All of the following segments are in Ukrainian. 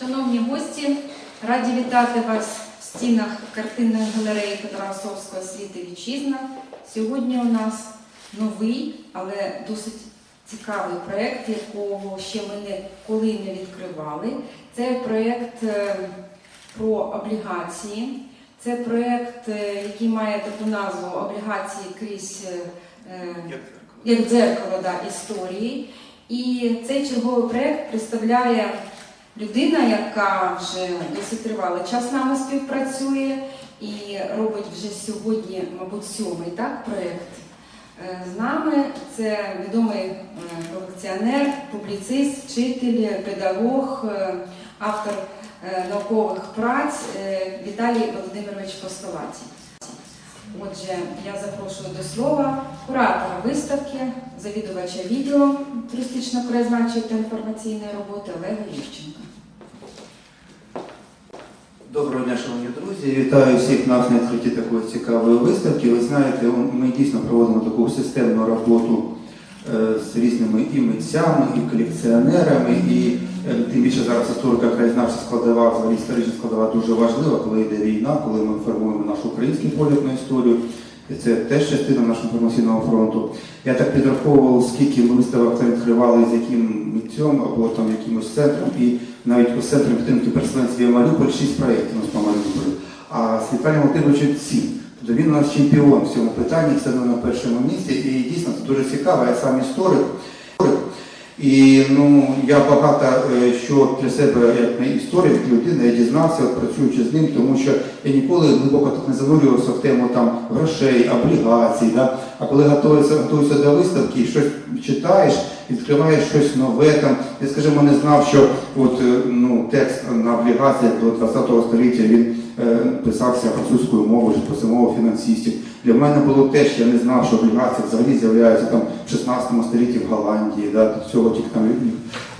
Шановні гості, раді вітати вас в стінах картинної галереї Петра Осовського «Світ і вітчизна. Сьогодні у нас новий, але досить цікавий проєкт, якого ще ми ніколи не відкривали. Це проєкт е, про облігації. Це проєкт, е, який має таку назву облігації крізь е, як дзеркало да, історії. І цей черговий проєкт представляє людина, яка вже досить тривалий час з нами співпрацює і робить вже сьогодні, мабуть, сьомий так, проєкт. Е, З нами це відомий е, колекціонер, публіцист, вчитель, педагог, е, автор наукових праць Віталій Володимирович Постолаті. Отже, я запрошую до слова куратора виставки, завідувача відділу туристично-краєзнавчої та інформаційної роботи Олега Ющенка. Доброго дня, шановні друзі. Вітаю всіх нас на відкритті такої цікавої виставки. Ви знаєте, ми дійсно проводимо таку системну роботу е, з різними і митцями, і колекціонерами, і тим більше зараз історика краєзнавча складова, взагалі історична складова дуже важлива, коли йде війна, коли ми формуємо нашу українську погляд на історію. І це теж частина нашого інформаційного фронту. Я так підраховував, скільки ми виставок відкривали з яким митцем або там якимось центром, і навіть у центрі підтримки переселенців Маріуполь 6 проєктів у нас по Маріуполю, а з Віталієм Володимировичем 7. Тобто він у нас чемпіон в цьому питанні, одно на першому місці, і дійсно це дуже цікаво, я сам історик. І ну, я багато е, що для себе, як не історик, людина, я дізнався, працюючи з ним, тому що я ніколи глибоко так не занурювався в тему там, грошей, облігацій. Да? А коли готуєшся, готуєшся до виставки, щось читаєш, відкриваєш щось нове. Там, я, скажімо, не знав, що от, е, ну, текст на облігаціях до 20 століття він писався французькою мовою, писав мовою фінансистів. Для мене було теж, я не знав, що облігації взагалі з'являються там в 16 столітті в Голландії, да, до цього тільки там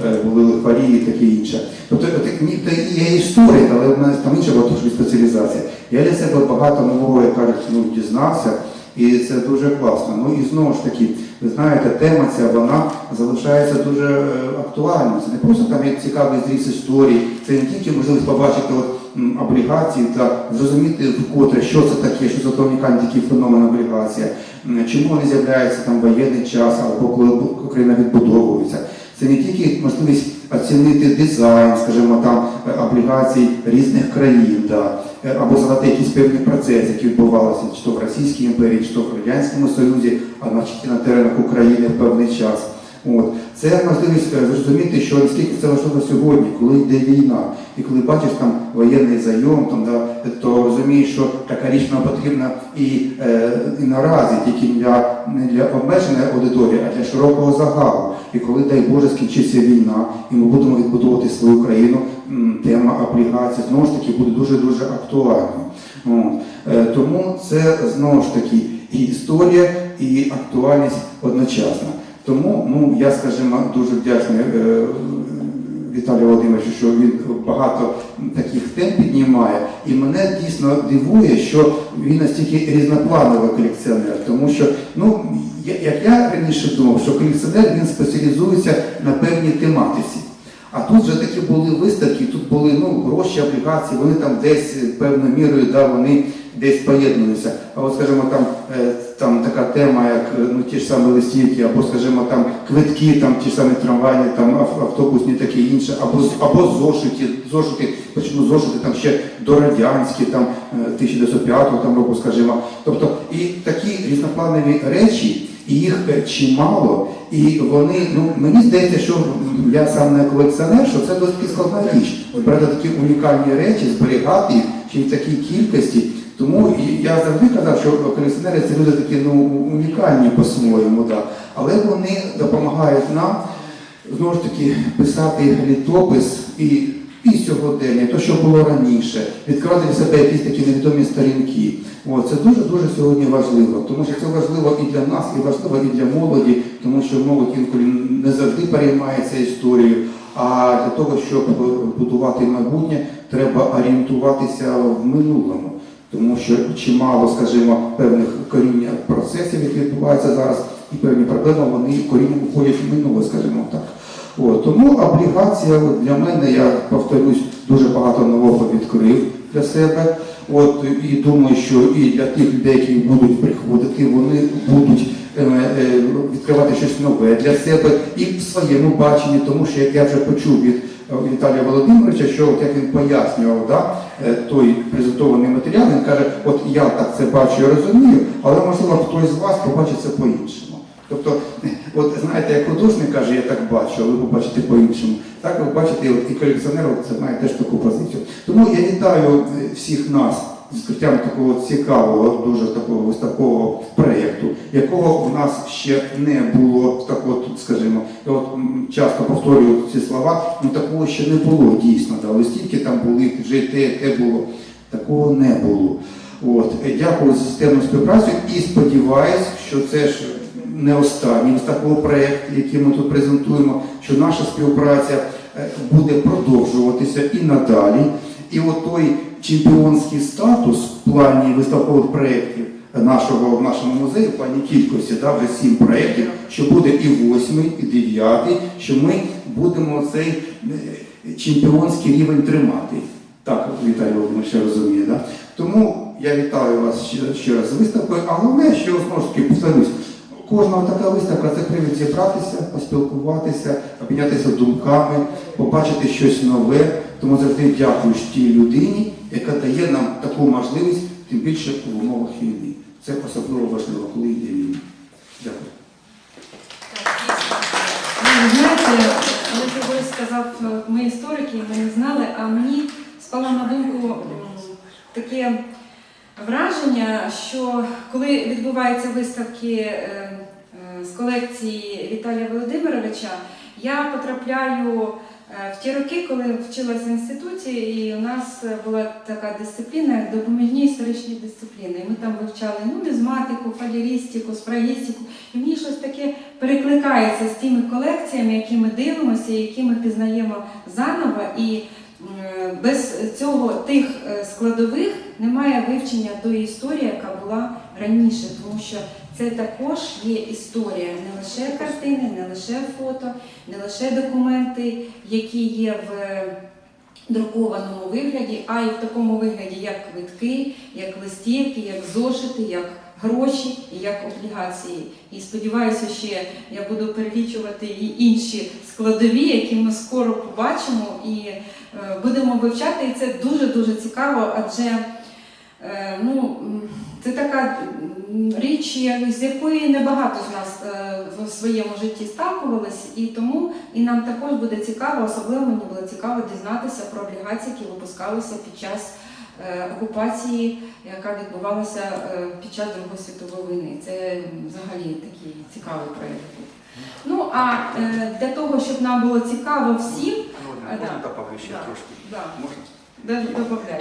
е, були лихварі і таке інше. Тобто от, ніби я історик, але в мене там інша була спеціалізація. Я для себе багато нового, як кажуть, ну, дізнався, і це дуже класно. Ну і знову ж таки, ви знаєте, тема ця вона залишається дуже е, актуальною. Це не просто там як цікавий зріз історії, це не тільки можливість побачити м, облігації та зрозуміти вкотре, що це таке, що за унікальний такий феномен облігація, чому вони з'являються там воєнний час або коли Україна відбудовується. Це не тільки можливість оцінити дизайн, скажімо, там е, облігацій різних країн, да, е, або згадати якісь певні процеси, які відбувалися чи то в Російській імперії, чи то в Радянському Союзі, а значить на теренах України в певний час. От. Це можливість зрозуміти, що наскільки це важливо сьогодні, коли йде війна, і коли бачиш там воєнний зайом, там, да, то розумієш, що така річ нам потрібна і, е, і наразі, тільки для, не для обмеженої аудиторії, а для широкого загалу. І коли, дай Боже, скінчиться війна, і ми будемо відбудовувати свою країну, тема облігацій знову ж таки буде дуже-дуже актуальною. От. Е, Тому це знову ж таки і історія, і актуальність одночасно. Тому ну, я, скажімо, дуже вдячний е, Віталію Володимировичу, що він багато таких тем піднімає. І мене дійсно дивує, що він настільки різноплановий колекціонер, тому що, ну, як я раніше думав, що колекціонер він спеціалізується на певній тематиці. А тут вже такі були виставки, тут були ну, гроші, облігації, вони там десь певною мірою да, вони десь поєднуються. А от, скажімо, там, е, там така тема, як е, ну, ті ж самі листівки, або, скажімо, там квитки, там ті ж самі трамвайні, там ав- автобусні, таке інше, або, або зошити, зошити, почему зошити там ще дорадянські, там е, 1905 там, року, скажімо. Тобто, і такі різнопланові речі, і їх е, чимало, і вони, ну мені здається, що я сам не колекціонер, що це досить складна річ. Збирати такі унікальні речі, зберігати їх чи в такій кількості. Тому я завжди казав, що колекціонери це люди такі ну, унікальні по-своєму, да. але вони допомагають нам знову ж таки писати літопис і, і сьогодення, то, що було раніше, відкривати для себе якісь такі невідомі сторінки. От, це дуже-дуже сьогодні важливо, тому що це важливо і для нас, і важливо і для молоді, тому що молодь інколи не завжди переймається історією. А для того, щоб будувати майбутнє, треба орієнтуватися в минулому. Тому що чимало, скажімо, певних коріння процесів, які відбуваються зараз, і певні проблеми, вони корінням уходять в минуле, скажімо так. От, тому облігація для мене, я повторюсь, дуже багато нового відкрив для себе. От, і думаю, що і для тих людей, які будуть приходити, вони будуть е, е, відкривати щось нове для себе і в своєму баченні, тому що як я вже почув від Віталія Володимировича, що от як він пояснював да, е, той презентований матеріал, він каже, от я так це бачу і розумію, але можливо хтось з вас побачить це по-іншому. Тобто, от знаєте, як художник каже, я так бачу, а ви побачите по-іншому. Так ви бачите, і колекціонер це має теж таку позицію. Тому я вітаю е, всіх нас відкриттям такого цікавого, дуже такого виставкового проєкту, якого в нас ще не було, так от, скажімо, я от часто повторюю ці слова, ну такого ще не було дійсно. Да. Ось тільки там були вже те, те було. Такого не було. От. Е, Дякую за системну співпрацю і сподіваюсь, що це ж не останній такого проєкт, який ми тут презентуємо, що наша співпраця е, буде продовжуватися і надалі. І от той чемпіонський статус в плані виставкових проєктів нашого в нашому музеї, в плані кількості, да, вже сім проєктів, що буде і восьмий, і дев'ятий, що ми будемо цей е, чемпіонський рівень тримати. Так, Віталій Володимирович ще розуміє. Да? Тому я вітаю вас ще, ще раз з виставкою, а головне, що знову ж таки повторюсь, кожна така виставка це привід зібратися, поспілкуватися, обмінятися думками, побачити щось нове. Тому завжди дякую тій людині, яка дає нам таку можливість, тим більше в умовах війни. Це особливо важливо, коли йде війна. Дякую. Ну, ви знаєте, коли Григорій сказав, ми історики, ми не знали, а мені спало на думку таке враження, що коли відбуваються виставки е, е, з колекції Віталія Володимировича, я потрапляю в ті роки, коли вчилася в інституті, і у нас була така дисципліна, як допоміжні історичні дисципліни. І ми там вивчали нумізматику, фалерістику, сфрагістику. І мені щось таке перекликається з тими колекціями, які ми дивимося, які ми пізнаємо заново. І е, без цього тих е, складових немає вивчення тої історії, яка була раніше, тому що це також є історія, не лише картини, не лише фото, не лише документи, які є в е, друкованому вигляді, а й в такому вигляді, як квитки, як листівки, як зошити, як гроші як облігації. І сподіваюся, ще я буду перелічувати і інші складові, які ми скоро побачимо і е, будемо вивчати. І це дуже дуже цікаво, адже е, ну, це така річ, з якої небагато з нас е, в своєму житті сталкувались, і тому і нам також буде цікаво, особливо мені було цікаво дізнатися про облігації, які випускалися під час е, окупації, яка відбувалася е, під час Другої світової війни. Це взагалі такий цікавий проєкт. Ну а для того, щоб нам було цікаво всім, да. Можна ще Да. трошки? да, Можна?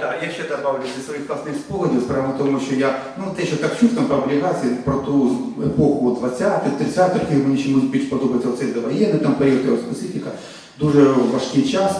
Так, я ще добавлю зі своїх власних спогадів, справа в тому, що я, ну те, що так чув там про облігації, про ту епоху 20-х, 30-х років, мені чомусь більш подобається оцей довоєнний там період, його специфіка, дуже важкий час.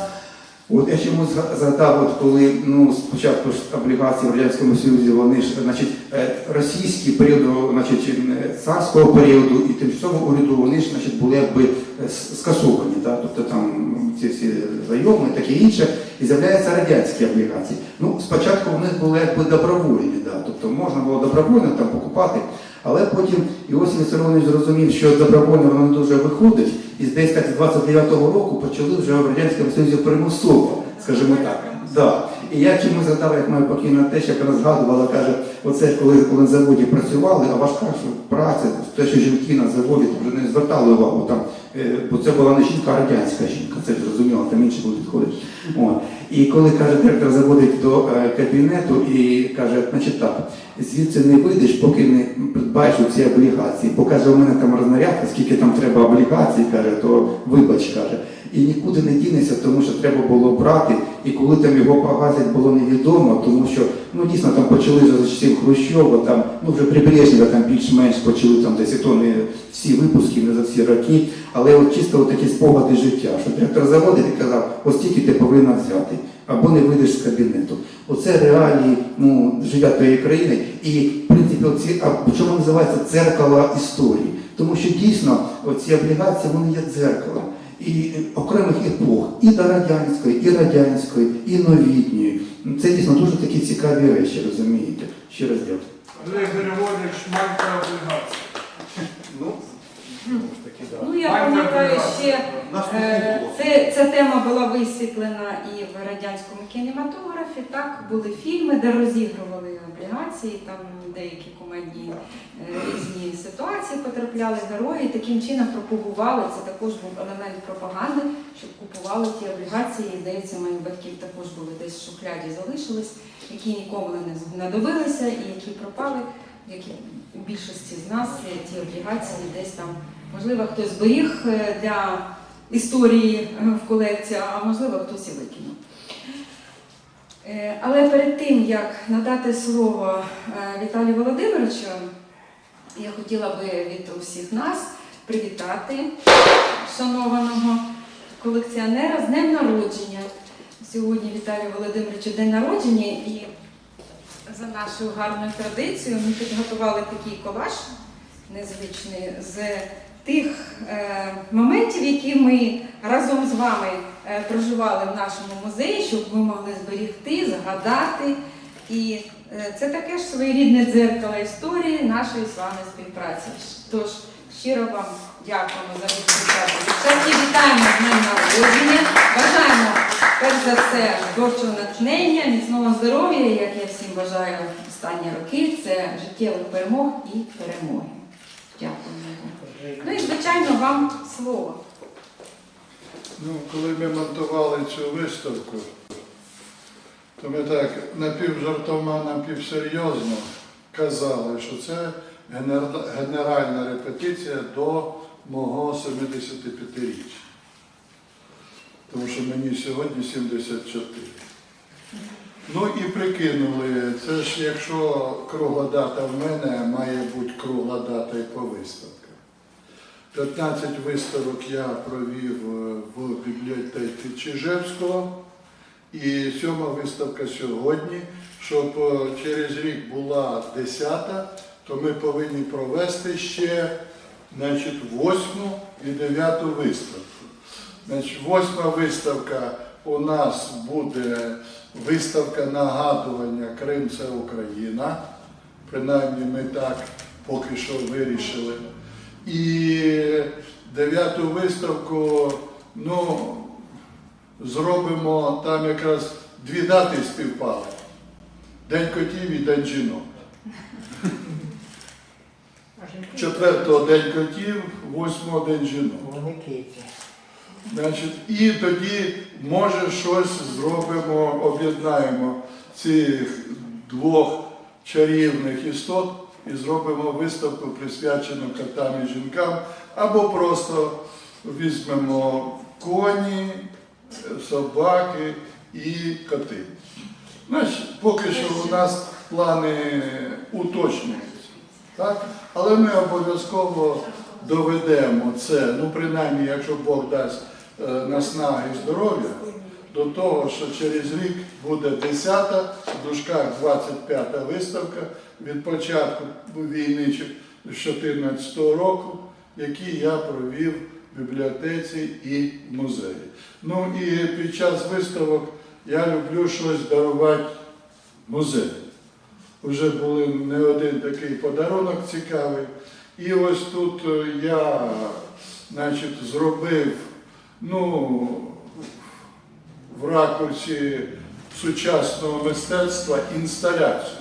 От я чомусь згадав, от коли ну, спочатку ж облігації в Радянському Союзі, вони ж, значить, е, російські періоду, значить, е, царського періоду і тимчасового уряду, вони ж, значить, були якби е, скасовані, да? тобто там ці всі зайоми таке інше, і з'являються радянські облігації. Ну, спочатку в них були якби добровольні, да? тобто можна було добровольно там покупати, але потім Іосиф Вісаронович зрозумів, що добровольно воно не дуже виходить, і десь так з 29-го року почали вже в Радянському Союзі примусово, скажімо так. Да. І я чомусь згадав, як моя покійна теща яка згадувала, каже, оце коли, коли на заводі працювали, а важка праця, те, що жінки на заводі вже не звертали увагу там, е, бо це була не жінка, а радянська жінка, це зрозуміло, там інші будуть підходити. І коли каже, директор заводить до е, кабінету і каже, значить так, звідси не вийдеш, поки не придбаєш ці облігації. Покаже, у мене там рознарядка, скільки там треба облігацій, каже, то вибач, каже. І нікуди не дінеться, тому що треба було брати, і коли там його погасять, було невідомо, тому що ну дійсно там почали за часів Хрущова, там ну вже при там більш-менш почали там десь то не всі випуски, не за всі роки, але от чисто от такі спогади життя, що директор заводу і казав, ось тільки ти повинна взяти, або не вийдеш з кабінету. Оце реалії ну, життя тієї країни. І в принципі, оці, а чому називається дзеркало історії? Тому що дійсно оці облігації вони є дзеркалом. І окремих епох, і до радянської, і радянської, і новітньої. Це дійсно дуже такі цікаві речі, розумієте? Ще раз дякую. Олег Григорьович, майка облігація. Ну. Ну, я пам'ятаю ще, е, це, ця тема була висвітлена і в радянському кінематографі. Так, були фільми, де розігрували облігації, там деякі комедні е, різні ситуації потрапляли герої. Таким чином пропагували. Це також був елемент пропаганди, щоб купували ті облігації. І, здається, моїх батьків також були десь в шухляді залишились, які нікому не знадобилися і які пропали, які у більшості з нас е, ті облігації десь там. Можливо, хтось зберіг е, для історії в колекцію, а можливо, хтось і викинув. Е, Але перед тим, як надати слово е, Віталію Володимировичу, я хотіла би від усіх нас привітати шанованого колекціонера з днем народження. Сьогодні Віталію Володимировичу день народження і за нашою гарною традицією ми підготували такий колаж незвичний з тих е, моментів, які ми разом з вами проживали в нашому музеї, щоб ви могли зберігти, згадати. І е, це таке ж своєрідне дзеркало історії нашої з вами співпраці. Тож щиро вам дякуємо за результати. Вітаємо з днем народження. Бажаємо перш за все творчого натхнення, міцного здоров'я, як я всім бажаю останні роки. Це життєвих перемог і перемоги. Дякуємо. Ну і звичайно вам слово. Ну, коли ми монтували цю виставку, то ми так напівжартома, напівсерйозно казали, що це генеральна репетиція до мого 75-річчя. Тому що мені сьогодні 74. Ну і прикинули, це ж якщо кругла дата в мене, має бути кругла дата і по виставках. 15 виставок я провів е, в бібліотеці Чижевського. І сьома виставка сьогодні, щоб е, через рік була 10, то ми повинні провести ще значить, восьму і дев'яту виставку. Значить, восьма виставка у нас буде виставка нагадування Крим це Україна. Принаймні ми так поки що вирішили. І дев'яту виставку, ну, зробимо там якраз дві дати співпали. День котів і День жінок. Четвертого день котів, восьмого день жінок. Значить, і тоді, може, щось зробимо, об'єднаємо цих двох чарівних істот і зробимо виставку, присвячену котам і жінкам, або просто візьмемо коні, собаки і коти. Значить, поки що у нас плани уточнюються. Так? Але ми обов'язково доведемо це, ну принаймні, якщо Бог дасть е, наснаги і здоров'я, до того, що через рік буде 10-та, в дужках 25-та виставка від початку війни чи- з 14 року, які я провів в бібліотеці і в музеї. Ну і під час виставок я люблю щось дарувати музею. Вже були не один такий подарунок цікавий. І ось тут е, я значить, зробив ну, в ракурсі сучасного мистецтва інсталяцію,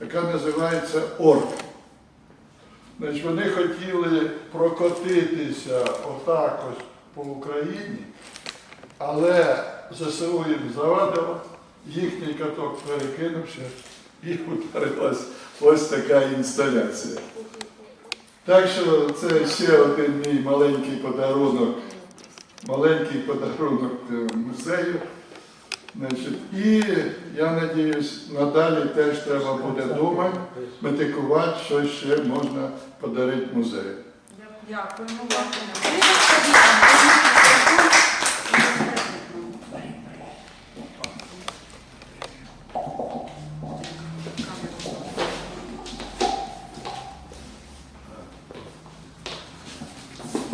яка називається Орк. Значить, вони хотіли прокотитися отак ось по Україні, але ЗСУ їм завадило, їхній каток перекинувся і утворилась ось така інсталяція. Так що це ще один мій маленький подарунок, маленький подарунок е, музею. Значить, і я надіюсь, надалі теж треба буде думати, метикувати, що ще можна подарити музею. Дякуємо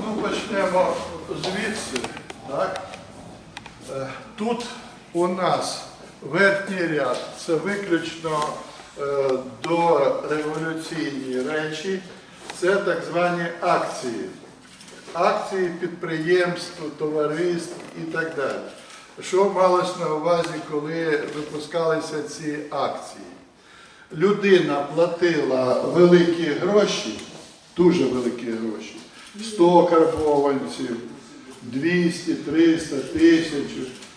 Ну, почнемо звідси. Тут у нас верхній ряд це виключно е, до революційні речі, це так звані акції. Акції підприємств, товариств і так далі. Що малось на увазі, коли випускалися ці акції? Людина платила великі гроші, дуже великі гроші, 100 карбованців, 200, 300, 1000.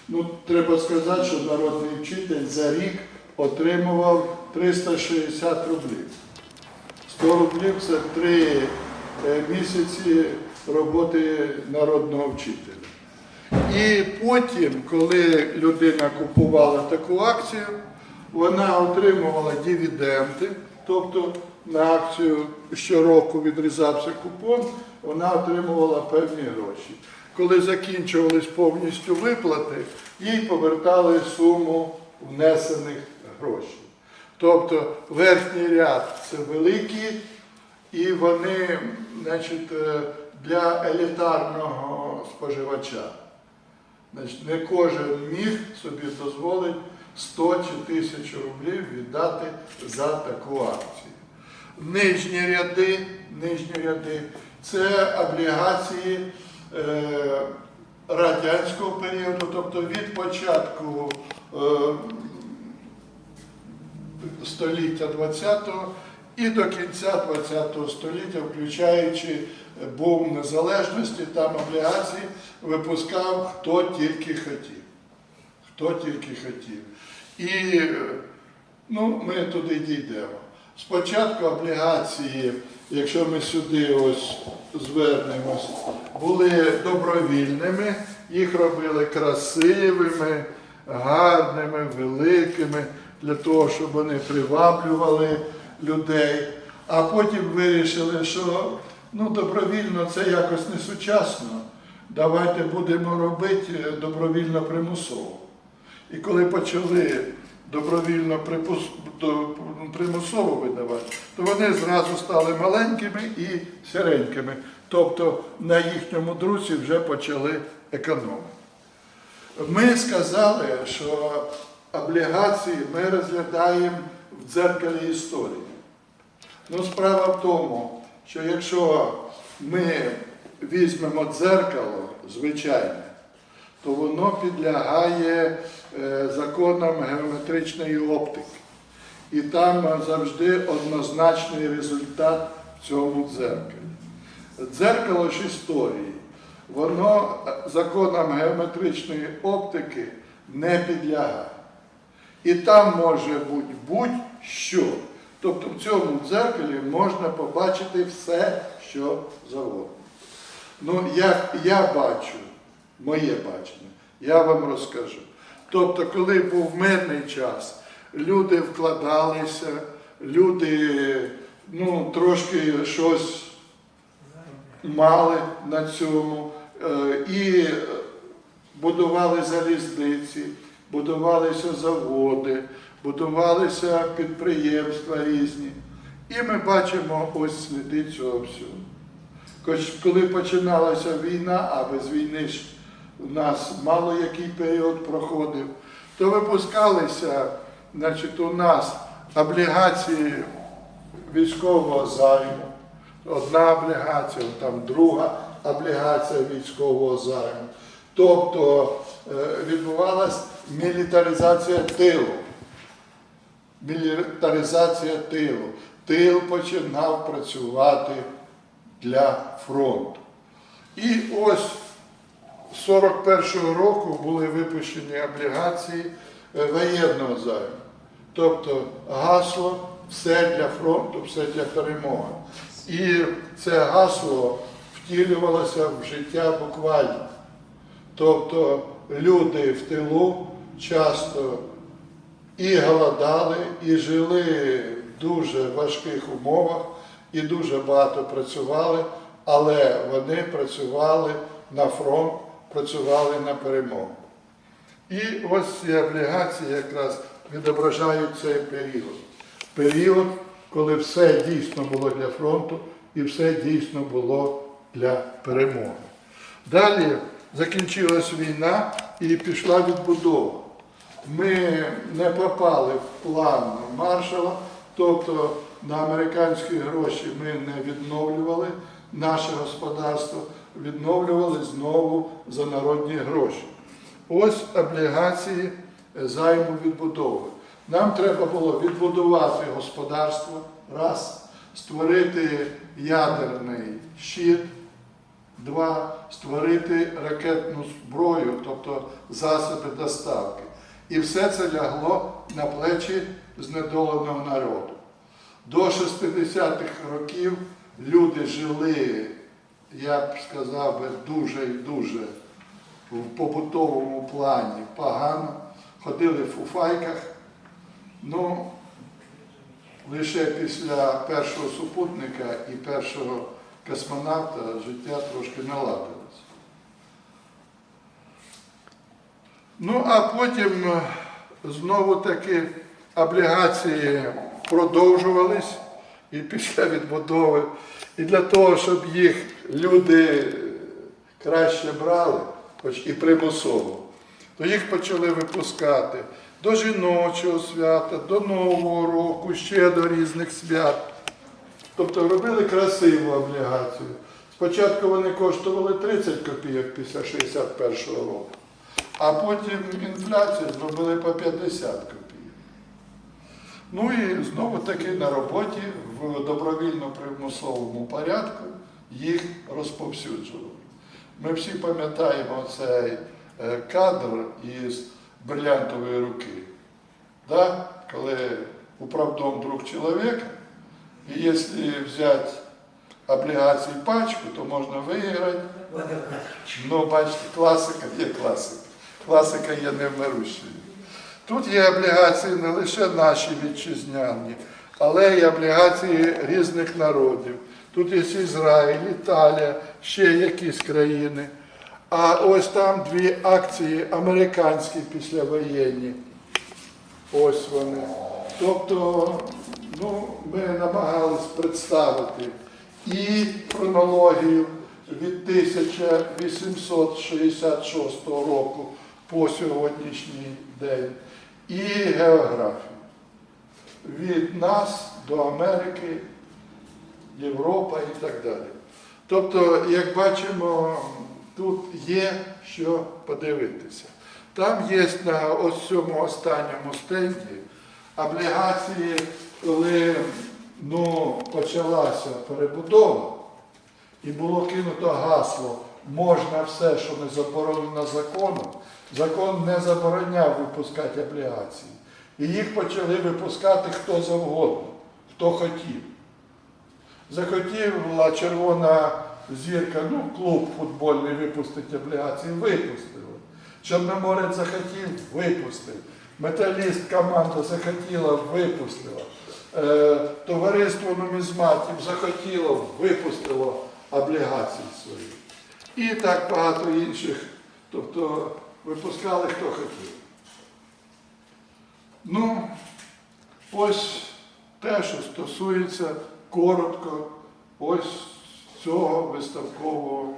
Ну, треба сказати, що народний вчитель за рік отримував 360 рублів. 100 рублів це 3 місяці роботи народного вчителя. І потім, коли людина купувала таку акцію, вона отримувала дивіденди, тобто на акцію щороку відрізався купон, вона отримувала певні гроші. Коли закінчувались повністю виплати, їй повертали суму внесених грошей. Тобто верхній ряд це великі, і вони значить, е, для елітарного споживача. Значить, не кожен міг собі дозволити 100 чи 1000 рублів віддати за таку акцію. Нижні ряди, нижні ряди це облігації е, радянського періоду, тобто від початку е, століття 20-го і до кінця 20-го століття, включаючи бум незалежності, там облігації випускав хто тільки хотів. Хто тільки хотів. І е, ну, ми туди дійдемо. Спочатку облігації, якщо ми сюди ось звернемось, були добровільними, їх робили красивими, гарними, великими, для того, щоб вони приваблювали людей. А потім вирішили, що ну, добровільно це якось не сучасно. Давайте будемо робити добровільно примусово. І коли почали добровільно примусово видавати, то вони зразу стали маленькими і сіренькими. Тобто на їхньому друзі вже почали економити. Ми сказали, що облігації ми розглядаємо в дзеркалі історії. Ну, справа в тому, що якщо ми візьмемо дзеркало звичайне, то воно підлягає законам геометричної оптики. І там завжди однозначний результат в цьому дзеркалі. Дзеркало ж історії, воно е, законам геометричної оптики не підлягає. І там може бути будь-що. Тобто в цьому дзеркалі можна побачити все, що завгодно. Ну, як я бачу, моє бачення, я вам розкажу. Тобто, коли був мирний час, люди вкладалися, люди ну, трошки щось мали на цьому е, і будували залізниці, будувалися заводи, будувалися підприємства різні. І ми бачимо ось сліди цього всього. Коли починалася війна, а без війни у нас мало який період проходив, то випускалися значить, у нас облігації військового займу. Одна облігація, там друга облігація військового займу. Тобто е, відбувалася мілітаризація тилу. Мілітаризація тилу. Тил починав працювати для фронту. І ось 41-го року були випущені облігації е, воєнного займу. Тобто гасло все для фронту, все для перемоги. І це гасло втілювалося в життя буквально. Тобто люди в тилу часто і голодали, і жили в дуже важких умовах, і дуже багато працювали, але вони працювали на фронт, працювали на перемогу. І ось ці облігації якраз відображають цей період. Період, коли все дійсно було для фронту і все дійсно було для перемоги. Далі закінчилась війна, і пішла відбудова. Ми не попали в план маршала, тобто на американські гроші ми не відновлювали наше господарство, відновлювали знову за народні гроші. Ось облігації займу відбудови. Нам треба було відбудувати господарство, раз, створити ядерний щит, два, створити ракетну зброю, тобто засоби доставки. І все це лягло на плечі знедоленого народу. До 60-х років люди жили, я б сказав би, дуже і дуже в побутовому плані погано, ходили в фуфайках. Ну, лише після першого супутника і першого космонавта життя трошки наладилось. Ну, а потім е, знову таки облігації продовжувались і після відбудови. І для того, щоб їх люди краще брали, хоч і примусово, то їх почали випускати до жіночого свята, до Нового року, ще до різних свят. Тобто робили красиву облігацію. Спочатку вони коштували 30 копійок після 61 року, а потім інфляцію зробили по 50 копійок. Ну і знову таки на роботі в добровільно-примусовому порядку їх розповсюджували. Ми всі пам'ятаємо цей е, кадр із бриллиантової руки, да? коли управдом друг чоловіка, і якщо взяти облігації пачку, то можна виграти. Ну, бачите, класика є класика. Класика є невмирущою. Тут є облігації не лише наші вітчизняні, але й облігації різних народів. Тут є Ізраїль, Італія, ще якісь країни. А ось там дві акції американські післявоєнні. Ось вони. Тобто, ну, ми намагались представити і хронологію від 1866 року по сьогоднішній день, і географію. Від нас до Америки, Європа і так далі. Тобто, як бачимо, тут є що подивитися. Там є на ось цьому останньому стенді облігації, коли ну, почалася перебудова, і було кинуто гасло можна все, що не заборонено законом. Закон не забороняв випускати облігації. І їх почали випускати хто завгодно, хто хотів. Захотіла червона зірка, ну, клуб футбольний випустити облігації, випустили. Чорноморець захотів, випустив. Металіст команда захотіла, випустила. Е, товариство нумізматів захотіло, випустило облігації свої. І так багато інших. Тобто випускали хто хотів. Ну, ось те, що стосується коротко ось цього виставкового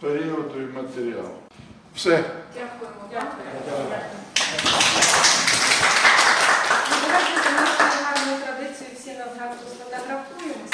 періоду і матеріалу. Все. Дякуємо. Дякуємо. Продовжуйте нашу гарну традицію